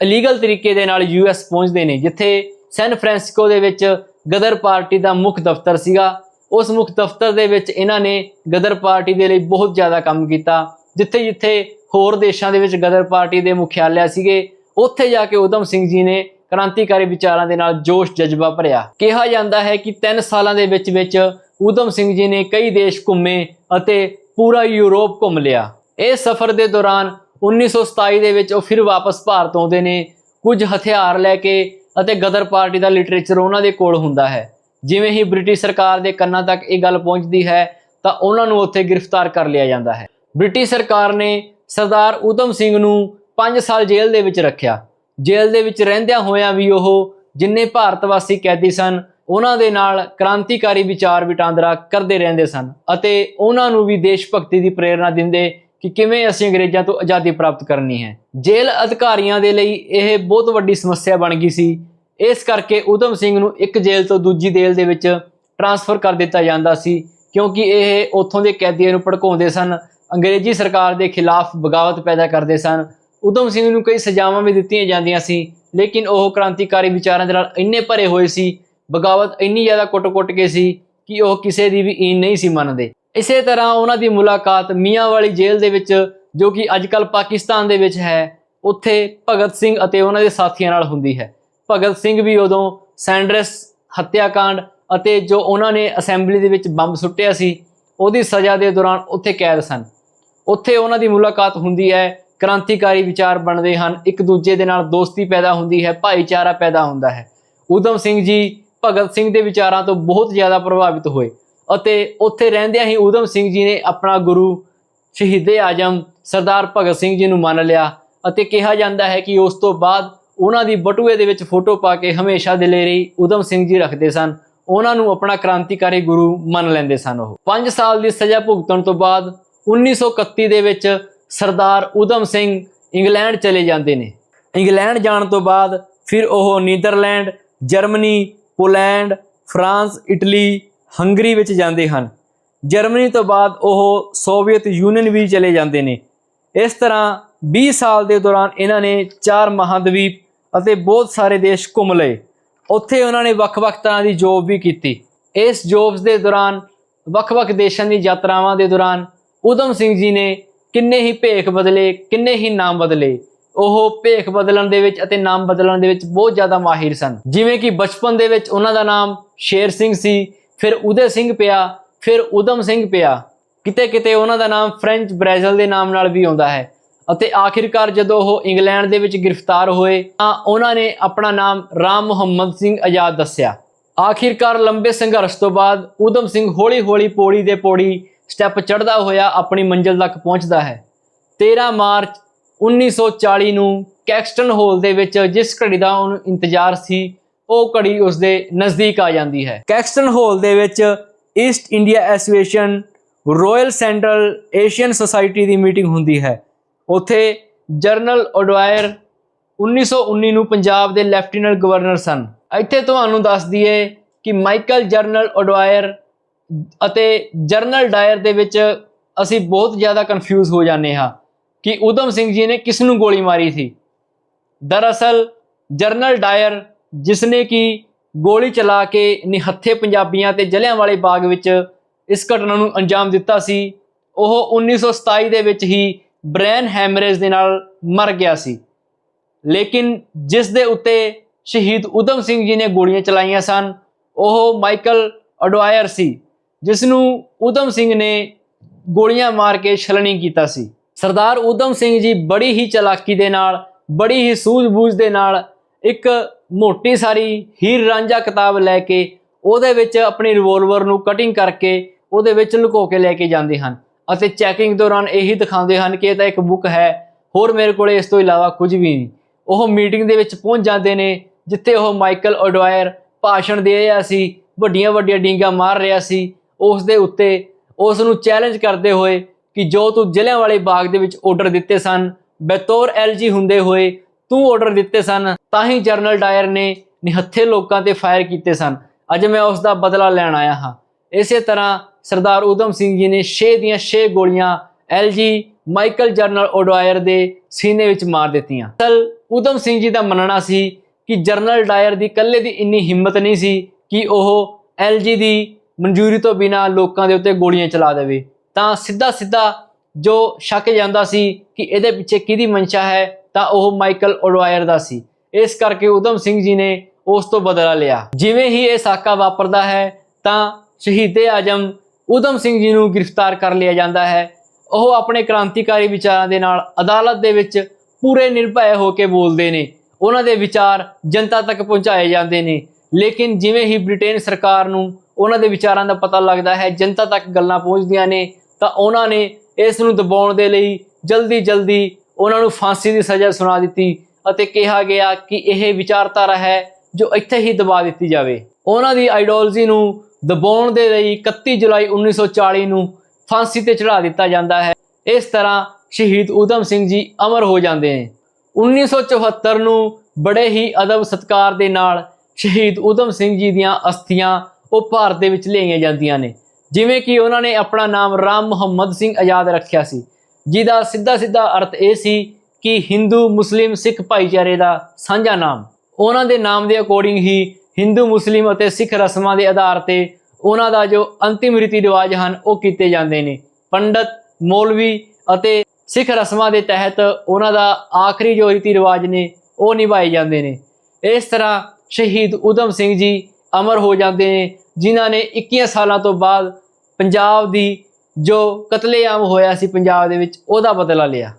ਇਲੀਗਲ ਤਰੀਕੇ ਦੇ ਨਾਲ ਯੂਐਸ ਪਹੁੰਚਦੇ ਨੇ, ਜਿੱਥੇ ਸੈਨ ਫਰਾਂਸਿਸਕੋ ਦੇ ਵਿੱਚ ਗਦਰ ਪਾਰਟੀ ਦਾ ਮੁੱਖ ਦਫ਼ਤਰ ਸੀਗਾ ਉਸ ਮੁੱਖ ਦਫ਼ਤਰ ਦੇ ਵਿੱਚ ਇਹਨਾਂ ਨੇ ਗਦਰ ਪਾਰਟੀ ਦੇ ਲਈ ਬਹੁਤ ਜ਼ਿਆਦਾ ਕੰਮ ਕੀਤਾ। ਜਿੱਥੇ ਜਿੱਥੇ ਹੋਰ ਦੇਸ਼ਾਂ ਦੇ ਵਿੱਚ ਗਦਰ ਪਾਰਟੀ ਦੇ ਮੁਖਿਆਲਿਆ ਸੀਗੇ, ਉੱਥੇ ਜਾ ਕੇ ਉਦਮ ਸਿੰਘ ਜੀ ਨੇ ਕ੍ਰਾਂਤੀਕਾਰੀ ਵਿਚਾਰਾਂ ਦੇ ਨਾਲ ਜੋਸ਼ ਜਜ਼ਬਾ ਭਰਿਆ। ਕਿਹਾ ਜਾਂਦਾ ਹੈ ਕਿ 3 ਸਾਲਾਂ ਦੇ ਵਿੱਚ ਵਿੱਚ ਉਦਮ ਸਿੰਘ ਜੀ ਨੇ ਕਈ ਦੇਸ਼ ਘੁੰਮੇ ਅਤੇ ਪੂਰਾ ਯੂਰਪ ਘੁੰਮ ਲਿਆ। ਇਹ ਸਫ਼ਰ ਦੇ ਦੌਰਾਨ 1927 ਦੇ ਵਿੱਚ ਉਹ ਫਿਰ ਵਾਪਸ ਭਾਰਤ ਆਉਂਦੇ ਨੇ। ਕੁਝ ਹਥਿਆਰ ਲੈ ਕੇ ਅਤੇ ਗਦਰ ਪਾਰਟੀ ਦਾ ਲਿਟਰੇਚਰ ਉਹਨਾਂ ਦੇ ਕੋਲ ਹੁੰਦਾ ਹੈ। ਜਿਵੇਂ ਹੀ ਬ੍ਰਿਟਿਸ਼ ਸਰਕਾਰ ਦੇ ਕੰਨਾਂ ਤੱਕ ਇਹ ਗੱਲ ਪਹੁੰਚਦੀ ਹੈ, ਤਾਂ ਉਹਨਾਂ ਨੂੰ ਉੱਥੇ ਗ੍ਰਿਫਤਾਰ ਕਰ ਲਿਆ ਜਾਂਦਾ ਹੈ। ਬ੍ਰਿਟਿਸ਼ ਸਰਕਾਰ ਨੇ ਸਰਦਾਰ ਊਧਮ ਸਿੰਘ ਨੂੰ 5 ਸਾਲ ਜੇਲ੍ਹ ਦੇ ਵਿੱਚ ਰੱਖਿਆ। ਜੇਲ੍ਹ ਦੇ ਵਿੱਚ ਰਹਿੰਦਿਆਂ ਹੋਇਆਂ ਵੀ ਉਹ ਜਿੰਨੇ ਭਾਰਤ ਵਾਸੀ ਕੈਦੀ ਸਨ, ਉਹਨਾਂ ਦੇ ਨਾਲ ਕ੍ਰਾਂਤੀਕਾਰੀ ਵਿਚਾਰ ਵਟਾਂਦਰਾ ਕਰਦੇ ਰਹਿੰਦੇ ਸਨ ਅਤੇ ਉਹਨਾਂ ਨੂੰ ਵੀ ਦੇਸ਼ ਭਗਤੀ ਦੀ ਪ੍ਰੇਰਣਾ ਦਿੰਦੇ ਕਿ ਕਿਵੇਂ ਅਸੀਂ ਅੰਗਰੇਜ਼ਾਂ ਤੋਂ ਆਜ਼ਾਦੀ ਪ੍ਰਾਪਤ ਕਰਨੀ ਹੈ। ਜੇਲ੍ਹ ਅਧਿਕਾਰੀਆਂ ਦੇ ਲਈ ਇਹ ਬਹੁਤ ਵੱਡੀ ਸਮੱਸਿਆ ਬਣ ਗਈ ਸੀ ਇਸ ਕਰਕੇ ਊਧਮ ਸਿੰਘ ਨੂੰ ਇੱਕ ਜੇਲ੍ਹ ਤੋਂ ਦੂਜੀ ਜੇਲ੍ਹ ਦੇ ਵਿੱਚ ਟਰਾਂਸਫਰ ਕਰ ਦਿੱਤਾ ਜਾਂਦਾ ਸੀ, ਕਿਉਂਕਿ ਇਹ ਉੱਥੋਂ ਦੇ ਕੈਦੀਆਂ ਨੂੰ ਭੜਕਾਉਂਦੇ ਸਨ, ਅੰਗਰੇਜ਼ੀ ਸਰਕਾਰ ਦੇ ਖਿਲਾਫ ਬਗਾਵਤ ਪੈਦਾ ਕਰਦੇ ਸਨ। ਊਧਮ ਸਿੰਘ ਨੂੰ ਕਈ ਸਜ਼ਾਵਾਂ ਵੀ ਦਿੱਤੀਆਂ ਜਾਂਦੀਆਂ ਸੀ, ਲੇਕਿਨ ਉਹ ਕ੍ਰਾਂਤੀਕਾਰੀ ਵਿਚਾਰਾਂ ਦੇ ਨਾਲ ਇੰਨੇ ਭਰੇ ਹੋਏ ਸੀ, ਬਗਾਵਤ ਇੰਨੀ ਜ਼ਿਆਦਾ ਕੁੱਟ-ਕੁੱਟ ਕੇ ਸੀ ਕਿ ਉਹ ਕਿਸੇ ਦੀ ਵੀ ਈਨ ਨਹੀਂ ਸੀ ਮੰਨਦੇ। ਇਸੇ ਤਰ੍ਹਾਂ ਉਹਨਾਂ ਦੀ ਮੁਲਾਕਾਤ ਮੀਆਂ ਵਾਲੀ ਜੇਲ੍ਹ ਦੇ ਵਿੱਚ, ਜੋ ਕਿ ਅੱਜਕੱਲ ਪਾਕਿਸਤਾਨ ਦੇ ਵਿੱਚ ਹੈ, ਉੱਥੇ ਭਗਤ ਸਿੰਘ ਅਤੇ ਉਹਨਾਂ ਦੇ ਸਾਥੀਆਂ ਨਾਲ ਹੁੰਦੀ ਹੈ। ਭਗਤ ਸਿੰਘ ਵੀ ਉਦੋਂ ਸੈਂਡਰਸ ਹੱਤਿਆਕਾਂਡ ਅਤੇ ਜੋ ਉਹਨਾਂ ਨੇ ਅਸੈਂਬਲੀ ਦੇ ਵਿੱਚ ਬੰਬ ਸੁੱਟਿਆ ਸੀ, ਉਹਦੀ ਸਜ਼ਾ ਦੇ ਦੌਰਾਨ ਉੱਥੇ ਕੈਦ ਸਨ। ਉੱਥੇ ਉਹਨਾਂ ਦੀ ਮੁਲਾਕਾਤ ਹੁੰਦੀ ਹੈ, ਕ੍ਰਾਂਤੀਕਾਰੀ ਵਿਚਾਰ ਬਣਦੇ ਹਨ, ਇੱਕ ਦੂਜੇ ਦੇ ਨਾਲ ਦੋਸਤੀ ਪੈਦਾ ਹੁੰਦੀ ਹੈ, ਭਾਈਚਾਰਾ ਪੈਦਾ ਹੁੰਦਾ ਹੈ। ਊਧਮ ਸਿੰਘ ਜੀ ਭਗਤ ਸਿੰਘ ਦੇ ਵਿਚਾਰਾਂ ਤੋਂ ਬਹੁਤ ਜ਼ਿਆਦਾ ਪ੍ਰਭਾਵਿਤ ਹੋਏ ਅਤੇ ਉੱਥੇ ਰਹਿੰਦਿਆਂ ਹੀ ਊਧਮ ਸਿੰਘ ਜੀ ਨੇ ਆਪਣਾ ਗੁਰੂ ਸ਼ਹੀਦੇ ਆਜਮ ਸਰਦਾਰ ਭਗਤ ਸਿੰਘ ਜੀ ਨੂੰ ਮੰਨ ਲਿਆ ਅਤੇ ਕਿਹਾ ਜਾਂਦਾ ਹੈ ਕਿ ਉਸ ਤੋਂ ਬਾਅਦ ਉਹਨਾਂ ਦੀ ਬਟੂਏ ਦੇ ਵਿੱਚ ਫੋਟੋ ਪਾ ਕੇ ਹਮੇਸ਼ਾ ਦਲੇਰੀ ਲਈ ਊਧਮ ਸਿੰਘ ਜੀ ਰੱਖਦੇ ਸਨ। ਉਹਨਾਂ ਨੂੰ ਆਪਣਾ ਕ੍ਰਾਂਤੀਕਾਰੀ ਗੁਰੂ ਮੰਨ ਲੈਂਦੇ ਸਨ ਉਹ। 5 ਸਾਲ ਦੀ ਸਜ਼ਾ ਭੁਗਤਣ ਤੋਂ ਬਾਅਦ 1931 ਦੇ ਵਿੱਚ ਸਰਦਾਰ ਊਧਮ ਸਿੰਘ ਇੰਗਲੈਂਡ ਚਲੇ ਜਾਂਦੇ ਨੇ। ਇੰਗਲੈਂਡ ਜਾਣ ਤੋਂ ਬਾਅਦ ਫਿਰ ਉਹ Netherland, Germany, Poland, France, Italy, Hungary ਵਿੱਚ ਜਾਂਦੇ ਹਨ। ਜਰਮਨੀ ਤੋਂ ਬਾਅਦ ਉਹ ਸੋਵੀਅਤ ਯੂਨੀਅਨ ਵੀ ਚਲੇ ਜਾਂਦੇ ਨੇ। ਇਸ ਤਰ੍ਹਾਂ 20 ਸਾਲ ਦੇ ਦੌਰਾਨ ਇਹਨਾਂ ਨੇ ਚਾਰ ਮਹਾਦਵੀਪ ਅਤੇ ਬਹੁਤ ਸਾਰੇ ਦੇਸ਼ ਘੁੰਮ ਲਏ। ਉੱਥੇ ਉਹਨਾਂ ਨੇ ਵੱਖ-ਵੱਖ ਤਰ੍ਹਾਂ ਦੀ ਜੋਬ ਵੀ ਕੀਤੀ। ਇਸ ਜੋਬਸ ਦੇ ਦੌਰਾਨ, ਵੱਖ-ਵੱਖ ਦੇਸ਼ਾਂ ਦੀ ਯਾਤਰਾਵਾਂ ਦੇ ਦੌਰਾਨ ਊਧਮ ਸਿੰਘ ਜੀ ਨੇ ਕਿੰਨੇ ਹੀ ਭੇਖ ਬਦਲੇ, ਕਿੰਨੇ ਹੀ ਨਾਮ ਬਦਲੇ, ਉਹ ਭੇਖ ਬਦਲਣ ਦੇ ਵਿੱਚ ਅਤੇ ਨਾਮ ਬਦਲਣ ਦੇ ਵਿੱਚ ਬਹੁਤ ਜ਼ਿਆਦਾ ਮਾਹਿਰ ਸਨ। ਜਿਵੇਂ ਕਿ ਬਚਪਨ ਦੇ ਵਿੱਚ ਉਹਨਾਂ ਦਾ ਨਾਮ ਸ਼ੇਰ ਸਿੰਘ ਸੀ, ਫਿਰ ਉਦੇ ਸਿੰਘ ਪਿਆ, ਫਿਰ ਊਧਮ ਸਿੰਘ ਪਿਆ। ਕਿਤੇ ਕਿਤੇ ਉਹਨਾਂ ਦਾ ਨਾਮ ਫ੍ਰੈਂਚ ਬ੍ਰਾਜ਼ਿਲ ਦੇ ਨਾਮ ਨਾਲ ਵੀ ਆਉਂਦਾ ਹੈ। ਅਤੇ ਆਖਿਰਕਾਰ ਜਦੋਂ ਉਹ ਇੰਗਲੈਂਡ ਦੇ ਵਿੱਚ ਗ੍ਰਿਫਤਾਰ ਹੋਏ, ਤਾਂ ਉਹਨਾਂ ਨੇ ਆਪਣਾ ਨਾਮ ਰਾਮ ਮੁਹੰਮਦ ਸਿੰਘ ਆਜ਼ਾਦ ਦੱਸਿਆ। ਆਖਿਰਕਾਰ ਲੰਬੇ ਸੰਘਰਸ਼ ਤੋਂ ਬਾਅਦ ਊਧਮ ਸਿੰਘ ਹੌਲੀ-ਹੌਲੀ ਪੌੜੀ ਦੇ ਪੌੜੀ ਸਟੈਪ ਚੜ੍ਹਦਾ ਹੋਇਆ ਆਪਣੀ ਮੰਜ਼ਿਲ ਤੱਕ ਪਹੁੰਚਦਾ ਹੈ। 13 ਮਾਰਚ 1940 ਨੂੰ ਕੈਕਸਟਨ ਹਾਲ ਦੇ ਵਿੱਚ ਜਿਸ ਘੜੀ ਦਾ ਉਹਨੂੰ ਇੰਤਜ਼ਾਰ ਸੀ, ਉਹ ਘੜੀ ਉਸਦੇ ਨਜ਼ਦੀਕ ਆ ਜਾਂਦੀ ਹੈ। ਕੈਕਸਟਨ ਹਾਲ ਦੇ ਵਿੱਚ east India association royal central Asian society ਦੀ ਮੀਟਿੰਗ ਹੁੰਦੀ ਹੈ। ਉੱਥੇ ਜਰਨਲ ਓਡਵਾਇਰ 1919 ਨੂੰ ਪੰਜਾਬ ਦੇ ਲੈਫਟੀਨੈਂਟ ਗਵਰਨਰ ਸਨ। ਇੱਥੇ ਤੁਹਾਨੂੰ ਦੱਸ ਦਈਏ ਕਿ ਮਾਈਕਲ ਜਰਨਲ ਓਡਵਾਇਰ ਅਤੇ ਜਰਨਲ ਡਾਇਰ ਦੇ ਵਿੱਚ ਅਸੀਂ ਬਹੁਤ ਜ਼ਿਆਦਾ ਕਨਫਿਊਜ਼ ਹੋ ਜਾਂਦੇ ਹਾਂ ਕਿ ਊਧਮ ਸਿੰਘ ਜੀ ਨੇ ਕਿਸ ਨੂੰ ਗੋਲੀ ਮਾਰੀ ਸੀ। ਦਰਅਸਲ ਜਰਨਲ ਡਾਇਰ ਜਿਸ ਨੇ ਕਿ ਗੋਲੀ ਚਲਾ ਕੇ ਨਿਹੱਥੇ ਪੰਜਾਬੀਆਂ ਤੇ ਜਲਿਆਂਵਾਲੇ ਬਾਗ ਵਿੱਚ ਇਸ ਘਟਨਾ ਨੂੰ ਅੰਜਾਮ ਦਿੱਤਾ ਸੀ, ਉਹ 1927 ਦੇ ਵਿੱਚ ਹੀ ਬ੍ਰੇਨ ਹੈਮਰੇਜ ਦੇ ਨਾਲ ਮਰ ਗਿਆ ਸੀ। ਲੇਕਿਨ ਜਿਸ ਦੇ ਉੱਤੇ ਸ਼ਹੀਦ ਊਧਮ ਸਿੰਘ ਜੀ ਨੇ ਗੋਲੀਆਂ ਚਲਾਈਆਂ ਸਨ, ਉਹ ਮਾਈਕਲ ਅਡਵਾਇਰ ਸੀ, ਜਿਸ ਨੂੰ ਊਧਮ ਸਿੰਘ ਨੇ ਗੋਲੀਆਂ ਮਾਰ ਕੇ ਛਲਣੀ ਕੀਤਾ ਸੀ। ਸਰਦਾਰ ਊਧਮ ਸਿੰਘ ਜੀ ਬੜੀ ਹੀ ਚਲਾਕੀ ਦੇ ਨਾਲ, ਬੜੀ ਹੀ ਸੂਝ-ਬੂਝ ਦੇ ਨਾਲ ਇੱਕ ਮੋਟੀ ਸਾਰੀ ਹੀਰ ਰਾਂਝਾ ਕਿਤਾਬ ਲੈ ਕੇ ਉਹਦੇ ਵਿੱਚ ਆਪਣੀ ਰਿਵੋਲਵਰ ਨੂੰ ਕਟਿੰਗ ਕਰਕੇ ਉਹਦੇ ਵਿੱਚ ਲੁਕੋ ਕੇ ਲੈ ਕੇ ਜਾਂਦੇ ਹਨ। ਅਤੇ ਚੈਕਿੰਗ ਦੌਰਾਨ ਇਹੀ ਦਿਖਾਉਂਦੇ ਹਨ ਕਿ ਇਹ ਤਾਂ ਇੱਕ ਬੁੱਕ ਹੈ। ਹੋਰ ਮੇਰੇ ਕੋਲੇ ਇਸ ਤੋਂ ਇਲਾਵਾ ਕੁਝ ਵੀ ਨਹੀਂ। ਉਹ ਮੀਟਿੰਗ ਦੇ ਵਿੱਚ ਪਹੁੰਚ ਜਾਂਦੇ ਨੇ, ਜਿੱਥੇ ਉਹ ਮਾਈਕਲ ਓਡਵਾਇਰ ਭਾਸ਼ਣ ਦੇ ਰਿਹਾ ਸੀ, ਵੱਡੀਆਂ ਵੱਡੀਆਂ ਡੀਂਗਾ ਮਾਰ ਰਿਹਾ ਸੀ। ਉਸ ਦੇ ਉੱਤੇ ਉਸ ਨੂੰ ਚੈਲੰਜ ਕਰਦੇ ਹੋਏ ਕਿ ਜੋ ਤੂੰ ਜ਼ਿਲ੍ਹਿਆਂ ਵਾਲੇ ਬਾਗ ਦੇ ਵਿੱਚ ਆਰਡਰ ਦਿੱਤੇ ਸਨ, ਬਤੌਰ ਐਲਜੀ ਹੁੰਦੇ ਹੋਏ ਤੂੰ ਆਰਡਰ ਦਿੱਤੇ ਸਨ, ਤਾਂ ਹੀ ਜਨਰਲ ਡਾਇਰ ਨੇ ਨਿਹੱਥੇ ਲੋਕਾਂ ਤੇ ਫਾਇਰ ਕੀਤੇ ਸਨ। ਅੱਜ ਮੈਂ ਉਸ ਦਾ ਬਦਲਾ ਲੈਣ ਆਇਆ ਹਾਂ। ਇਸੇ ਤਰ੍ਹਾਂ ਸਰਦਾਰ ਊਧਮ ਸਿੰਘ ਜੀ ਨੇ 6 ਦੀਆਂ 6 ਗੋਲੀਆਂ ਐਲਜੀ ਮਾਈਕਲ ਜਨਰਲ ਓਡਵਾਇਰ ਦੇ ਸੀਨੇ ਵਿੱਚ ਮਾਰ ਦਿੱਤੀਆਂ। ਅਸਲ ਊਧਮ ਸਿੰਘ ਜੀ ਦਾ ਮੰਨਣਾ ਸੀ ਕਿ ਜਨਰਲ ਡਾਇਰ ਦੀ ਇਕੱਲੇ ਦੀ ਇੰਨੀ ਹਿੰਮਤ ਨਹੀਂ ਸੀ ਕਿ ਉਹ ਐਲਜੀ ਦੀ ਮਨਜ਼ੂਰੀ ਤੋਂ ਬਿਨਾ ਲੋਕਾਂ ਦੇ ਉੱਤੇ ਗੋਲੀਆਂ ਚਲਾ ਦੇਵੇ। ਤਾਂ ਸਿੱਧਾ ਸਿੱਧਾ ਜੋ ਸ਼ੱਕ ਜਾਂਦਾ ਸੀ ਕਿ ਇਹਦੇ ਪਿੱਛੇ ਕਿਹਦੀ ਮਨਸ਼ਾ ਹੈ, ਤਾਂ ਉਹ ਮਾਈਕਲ ਓਡਵਾਇਰ ਦਾ ਸੀ। ਇਸ ਕਰਕੇ ਊਧਮ ਸਿੰਘ ਜੀ ਨੇ ਉਸ ਤੋਂ ਬਦਲਾ ਲਿਆ। ਜਿਵੇਂ ਹੀ ਇਹ ਸਾਕਾ ਵਾਪਰਦਾ ਹੈ, ਤਾਂ ਸ਼ਹੀਦੇ ਆਜਮ ਊਧਮ ਸਿੰਘ ਜੀ ਨੂੰ ਗ੍ਰਿਫਤਾਰ ਕਰ ਲਿਆ ਜਾਂਦਾ ਹੈ। ਉਹ ਆਪਣੇ ਕ੍ਰਾਂਤੀਕਾਰੀ ਵਿਚਾਰਾਂ ਦੇ ਨਾਲ ਅਦਾਲਤ ਦੇ ਵਿੱਚ ਪੂਰੇ ਨਿਰਭੈ ਹੋ ਕੇ ਬੋਲਦੇ ਨੇ। ਉਹਨਾਂ ਦੇ ਵਿਚਾਰ ਜਨਤਾ ਤੱਕ ਪਹੁੰਚਾਏ ਜਾਂਦੇ ਨੇ। ਲੇਕਿਨ ਜਿਵੇਂ ਹੀ ਬ੍ਰਿਟੇਨ ਸਰਕਾਰ ਨੂੰ ਉਹਨਾਂ ਦੇ ਵਿਚਾਰਾਂ ਦਾ ਪਤਾ ਲੱਗਦਾ ਹੈ, ਜਨਤਾ ਤੱਕ ਗੱਲਾਂ ਪਹੁੰਚਦੀਆਂ ਨੇ, ਤਾਂ ਉਹਨਾਂ ਨੇ ਇਸ ਨੂੰ ਦਬਾਉਣ ਦੇ ਲਈ ਜਲਦੀ ਜਲਦੀ ਉਹਨਾਂ ਨੂੰ ਫਾਂਸੀ ਦੀ ਸਜ਼ਾ ਸੁਣਾ ਦਿੱਤੀ ਅਤੇ ਕਿਹਾ ਗਿਆ ਕਿ ਇਹ ਵਿਚਾਰਧਾਰਾ ਹੈ ਜੋ ਇੱਥੇ ਹੀ ਦਬਾ ਦਿੱਤੀ ਜਾਵੇ। ਉਹਨਾਂ ਦੀ ਆਈਡੀਓਲੋਜੀ ਨੂੰ ਦਬਾਉਣ ਦੇ ਲਈ 31 ਜੁਲਾਈ 1940 ਨੂੰ ਫਾਂਸੀ ਤੇ ਚੜਾ ਦਿੱਤਾ ਜਾਂਦਾ ਹੈ। ਇਸ ਤਰ੍ਹਾਂ ਸ਼ਹੀਦ ਊਧਮ ਸਿੰਘ ਜੀ ਅਮਰ ਹੋ ਜਾਂਦੇ ਨੇ। 1974 ਨੂੰ ਬੜੇ ਹੀ ਅਦਬ ਸਤਕਾਰ ਦੇ ਨਾਲ ਸ਼ਹੀਦ ਊਧਮ ਸਿੰਘ ਜੀ ਦੀਆਂ ਅਸਥੀਆਂ ਉਹ ਭਾਰਤ ਦੇ ਵਿੱਚ ਲਿਆਈਆਂ ਜਾਂਦੀਆਂ ਨੇ। ਜਿਵੇਂ ਕਿ ਉਹਨਾਂ ਨੇ ਆਪਣਾ ਨਾਮ ਰਾਮ ਮੁਹੰਮਦ ਸਿੰਘ ਆਜ਼ਾਦ ਰੱਖਿਆ ਸੀ, ਜਿਹਦਾ ਸਿੱਧਾ ਸਿੱਧਾ ਅਰਥ ਇਹ ਸੀ ਕਿ ਹਿੰਦੂ, ਮੁਸਲਿਮ, ਸਿੱਖ ਭਾਈਚਾਰੇ ਦਾ ਸਾਂਝਾ ਨਾਮ। ਉਹਨਾਂ ਦੇ ਨਾਮ ਦੇ ਅਕੋਰਡਿੰਗ ਹੀ ਹਿੰਦੂ, ਮੁਸਲਿਮ ਅਤੇ ਸਿੱਖ ਰਸਮਾਂ ਦੇ ਆਧਾਰ ਤੇ ਉਹਨਾਂ ਦਾ ਜੋ ਅੰਤਿਮ ਰੀਤੀ ਰਿਵਾਜ ਹਨ, ਉਹ ਕੀਤੇ ਜਾਂਦੇ ਨੇ। ਪੰਡਤ, ਮੌਲਵੀ ਅਤੇ ਸਿੱਖ ਰਸਮਾਂ ਦੇ ਤਹਿਤ ਉਹਨਾਂ ਦਾ ਆਖਰੀ ਜੋ ਰੀਤੀ ਰਿਵਾਜ ਨੇ, ਉਹ ਨਿਭਾਏ ਜਾਂਦੇ ਨੇ। ਇਸ ਤਰ੍ਹਾਂ ਸ਼ਹੀਦ ਊਧਮ ਸਿੰਘ ਜੀ ਅਮਰ ਹੋ ਜਾਂਦੇ ਨੇ, ਜਿਨ੍ਹਾਂ ਨੇ 21 ਸਾਲਾਂ ਤੋਂ ਬਾਅਦ ਪੰਜਾਬ ਦੀ ਜੋ ਕਤਲੇਆਮ ਹੋਇਆ ਸੀ ਪੰਜਾਬ ਦੇ ਵਿੱਚ, ਉਹਦਾ ਬਦਲਾ ਲਿਆ।